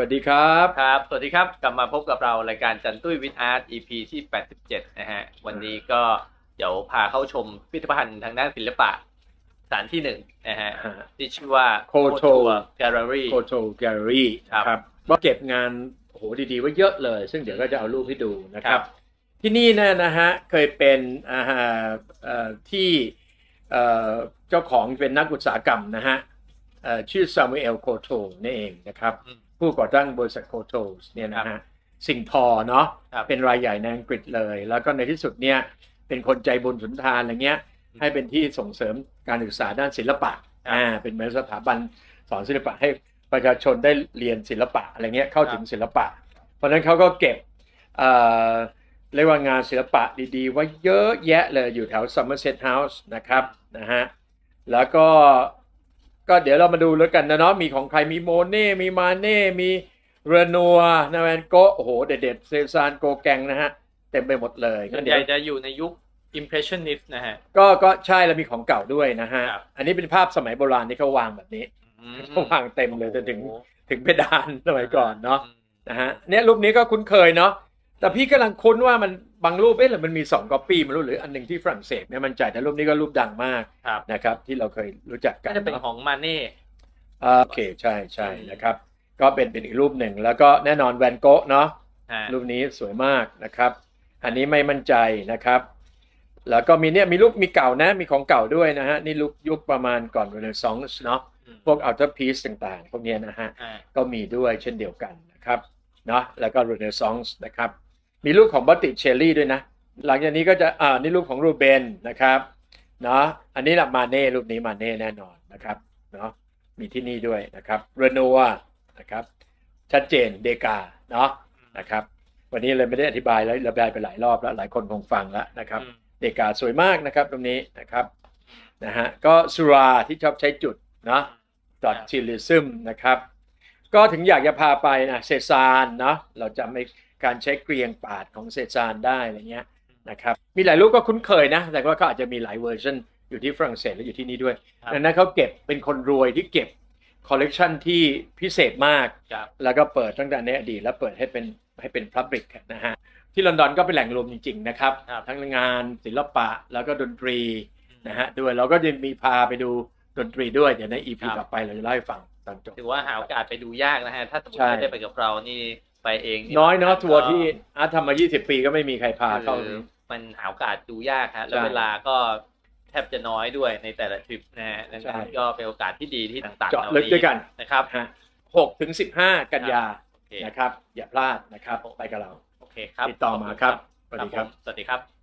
วัสดีครับครับ สวัสดีครับ กลับมาพบกับเรารายการจันตุ้ยวิทอาร์ต EP ที่ 87 นะฮะ วันนี้ก็เดี๋ยวพาเข้าชมพิพิธภัณฑ์ทางด้านศิลปะสถานที่หนึ่งนะฮะฮะที่ชื่อว่า Koto Gallery โ o โ o แกลเลอรี่ครับครับก็เก็บงานโอ้โหดีๆไว้เยอะเลย ซึ่งเดี๋ยวก็จะเอารูปให้ดูนะคครัรับบที่นี่เนี่ยนะฮะ เคยเป็นอ่าฮะเอ่อที่เอ่อเจ้าของเป็นนักอุตสาหกรรมนะฮะเอ่อชื่อซามูเอลโคโตนี่เองนะครับอืม ผู้ก่อตั้งบริษัทโคโตเนี่ยนะฮะสิ่งทอเนาะครับเป็นรายใหญ่ในอังกฤษเลย แล้วก็ในที่สุดเนี่ยเป็นคนใจบุญสุนทานอะไรเงี้ยอืมให้เป็นที่ส่งเสริมการศึกษาด้านศิลปะครับอ่าเป็นเหมือนสถาบันสอนศิลปะให้ประชาชนได้เรียนศิลปะอะไรเงี้ยเข้าถึงศิลปะ เพราะฉะนั้นเขาก็เก็บเอ่อเรียกว่างานศิลปะดีๆ ไว้เยอะแยะเลยอยู่แถว Somerset House นะครับนะฮะแล้วก็ ก็เดี๋ยวเรามาดูแล้วกันนะเนาะมีของใครมีโมเน่มีมาเน่มีเรนัวนาแวนโกโอ้โหเด็ดๆเซซานโกแกงนะฮะ เต็มไปหมดเลยส่วนงั้นใหเดี๋ยวญ่จะอยู่ในยุค Impressionist นะฮะ ก็ก็ใช่แล้วมีของเก่าด้วยนะฮะครับอันนี้เป็นภาพสมัยโบราณที่เขาวางแบบนี้อืมเขาวางเต็มเลยจนถึงโอ้โหถึงเพดานสมัยก่อนเนาะอืมนะฮะเนี่ยรูปนี้ก็คุ้นเคยเนาะแต่พี่กำลังคุ้นว่ามัน บางรูปเอ๊ะหรือมันมีสองก๊อปปี้ไม่รู้หรืออันหนึ่งที่ฝรั่งเศสไม่มั่นใจแต่รูปนี้ก็รูปดังมากครับนะครับ ที่เราเคยรู้จักกัก็นจะเป็นเนาะของมาเน่อ่าโอเคใช่ใช่อืมนะครับ ก็เป็นเป็นอีกรูปหนึ่ง แล้วก็แน่นอนแวนโกะเนาะฮะรูปนี้สวยมากนะครับ อันนี้ไม่มั่นใจนะครับ แล้วก็มีเนี่ยมีรูปมีเก่านะมีของเก่าด้วยนะฮะนี่รูปยุคประมาณก่อนเรเนซองส์เนาะอืมพวกอัลเทอร์พีซต่างๆ พวกเนี้ยนะฮะอ่าก็มีด้วยเช่นเดียวกันนะครับเนาะแล้วก็เรเนซองส์นะครับ มีรูปของบัตติเชลลี่ด้วยนะ หลังจากนี้ก็จะอ่านี่รูปของรูเบนนะครับเนาะอันนี้ละมาเน่รูปนี้มาเน่แน่นอนนะครับเนาะมีที่นี่ด้วยนะครับเรนัวนะครับชัดเจนเดกาเนาะนะครับ วันนี้เลยไม่ได้อธิบายแล้วระบายไปหลายรอบแล้วหลายคนคงฟังแล้วนะครับอืมเดกาสวยมากนะครับตรงนี้นะครับนะฮะก็สุราที่ชอบใช้จุดเนาะดอทชิลิซึมนะครับ ก็ถึงอยากจะพาไปนะเซซานเนาะเราจะไม่ การใช้เกรียงปาดของเซซานได้อะไรเงี้ยนะครับมีหลายรูปก็คุ้นเคยนะ แต่ว่าก็อาจจะมีหลายเวอร์ชันอยู่ที่ฝรั่งเศสและอยู่ที่นี่ด้วยครับดังนั้นเขาเก็บเป็นคนรวยที่เก็บคอลเลกชันที่พิเศษมากครับแล้วก็เปิดตั้งแต่ในอดีตแล้วเปิดให้เป็นให้เป็นพับลิกนะฮะที่ลอนดอนก็เป็นแหล่งรวมจริง ๆ นะครับครับทั้งงานศิลปะแล้วก็ดนตรีนะฮะด้วยเราก็จะมีพาไปดูดนตรีด้วย เดี๋ยวใน EP ครับต่อไปเราจะเล่าให้ฟังตอนจบถือว่าหาโอกาสไปดูยากนะฮะ ถ้าสมมใช่ติไม่ได้ไปกับเรานี่ ไปเองน้อยเนาะทัวร์ที่อาร์ตทำมา 20 ปีก็ไม่มีใครพาเข้าคือมันหาโอกาสดูยากฮะแล้วใช่เวลาก็แทบจะน้อยด้วยในแต่ละทริปนะฮะดังใช่นั้นก็เป็นโอกาสที่ดีที่ต่างๆเจาะเหล่าลึกด้วยกันนะครับฮะ6ถึง15กันยาโอเคนะครับ อย่าพลาดนะครับ ไปกับเรา โอเคครับ ติดต่อมาครับ สวัสดีครับผมสวัสดีครับ